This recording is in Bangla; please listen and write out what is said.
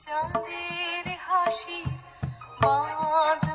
চাঁদের হাসি বাঁধ